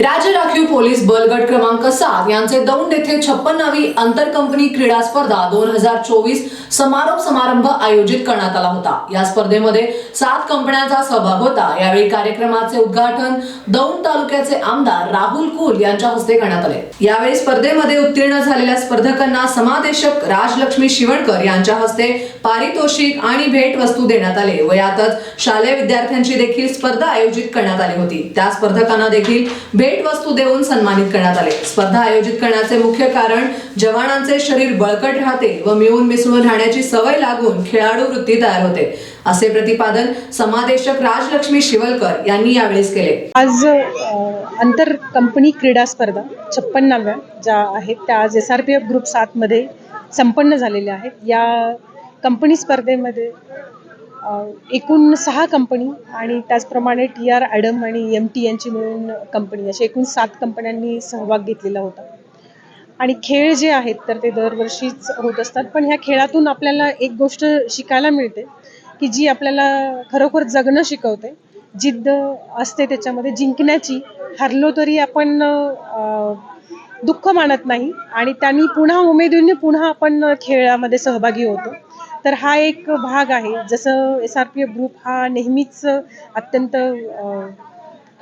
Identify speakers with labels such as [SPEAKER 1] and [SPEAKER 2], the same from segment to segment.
[SPEAKER 1] राज्य राखीव पोलीस बलगट क्रमांक सात यांचे दौंड येथे छप्पन्नावी आंतर कंपनी क्रीडा स्पर्धा दोन हजार चोवीस समारोप समारंभ आयोजित करण्यात आला होता. या स्पर्धेमध्ये सात कंपन्यांचा सहभाग होता. यावेळी कार्यक्रमाचे उद्घाटन दौंड तालुक्याचे आमदार राहुल कुल यांच्या हस्ते करण्यात आले. यावेळी स्पर्धेमध्ये उत्तीर्ण झालेल्या स्पर्धकांना समादेशक राजलक्ष्मी शिवणकर यांच्या हस्ते पारितोषिक आणि भेट वस्तू देण्यात आले व यातच शालेय विद्यार्थ्यांची देखील स्पर्धा आयोजित करण्यात आली होती. त्या स्पर्धकांना देखील भेट वस्तू देऊन सन्मानित करण्यात आले. स्पर्धा आयोजित करण्याचे मुख्य कारण जवानांचे शरीर बळकट राहते व मिळून मिसळून राहण्याची सवय लागून खेळाडू वृत्ती तयार होते. असे प्रतिपादन समादेशक राजलक्ष्मी शिवलकर यांनी यावेळेस केले.
[SPEAKER 2] आज आंतर कंपनी क्रीडा स्पर्धा छप्पन्नाव्या ज्या आहेत त्या आज S R P F group सातमध्ये संपन्न झालेल्या आहेत. या कंपनी स्पर्धेमध्ये एकूण सहा कंपनी आणि त्याचप्रमाणे टी आर ॲडम आणि एम टी यांची मिळून कंपनी अशा एकूण सात कंपन्यांनी सहभाग घेतलेला होता. आणि खेळ जे आहेत तर ते दरवर्षीच होत असतात. पण ह्या खेळातून आपल्याला एक गोष्ट शिकायला मिळते की जी आपल्याला खरोखर जगणं शिकवते. जिद्द असते त्याच्यामध्ये जिंकण्याची हरलो तरी आपण दुःख मानत नाही. आणि त्यांनी पुन्हा उमेदीने पुन्हा आपण खेळामध्ये सहभागी होतो. तर हा एक भाग आहे. जसं S R P F group हा नेहमीच अत्यंत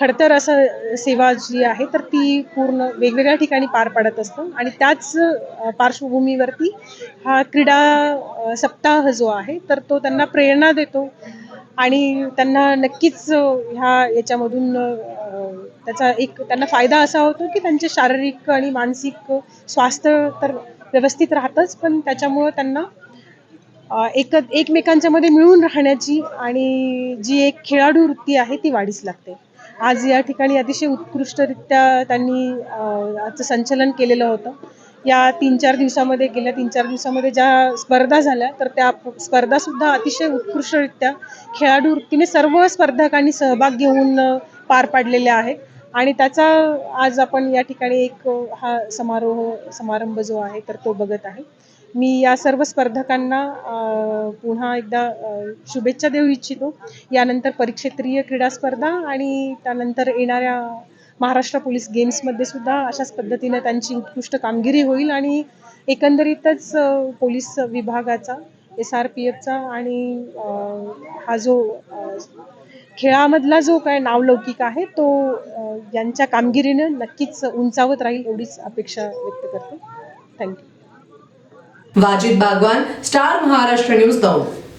[SPEAKER 2] खडतर असं सेवा जी आहे तर ती पूर्ण वेगवेगळ्या ठिकाणी पार पाडत असतं. आणि त्याच पार्श्वभूमीवरती हा क्रीडा सप्ताह जो आहे तर तो त्यांना प्रेरणा देतो. आणि त्यांना नक्कीच ह्या याच्यामधून त्याचा एक त्यांना फायदा असा होतो की त्यांचे शारीरिक आणि मानसिक स्वास्थ्य तर व्यवस्थित राहतंच पण त्याच्यामुळं त्यांना एक एकमेकांच्या मध्ये मिळून राहण्याची आणि जी एक खेळाडू वृत्ती आहे ती वाढीस लागते. आज या ठिकाणी अतिशय उत्कृष्टरित्या त्यांनी आजचं संचलन केलेलं होतं. या तीन चार दिवसामध्ये गेल्या तीन चार दिवसामध्ये ज्या स्पर्धा झाल्या तर त्या स्पर्धासुद्धा अतिशय उत्कृष्टरित्या खेळाडू वृत्तीने सर्व स्पर्धकांनी सहभाग घेऊन पार पाडलेल्या आहेत. आणि त्याचा आज आपण या ठिकाणी एक हा समारोह समारंभ जो आहे तर तो बघत आहे. मी या सर्व स्पर्धकांना पुन्हा एकदा शुभेच्छा देऊ इच्छितो. यानंतर परिक्षेत्रीय क्रीडा स्पर्धा आणि त्यानंतर येणाऱ्या महाराष्ट्र पोलीस गेम्समध्ये सुद्धा अशाच पद्धतीनं त्यांची उत्कृष्ट कामगिरी होईल आणि एकंदरीतच पोलीस विभागाचा एस आर पी एफचा आणि हा जो खेळामधला जो काय नावलौकिक आहे तो यांच्या कामगिरीनं नक्कीच उंचावत राहील एवढीच अपेक्षा व्यक्त करते. Thank you.
[SPEAKER 1] Wajid Bagwan star Maharashtra news Daund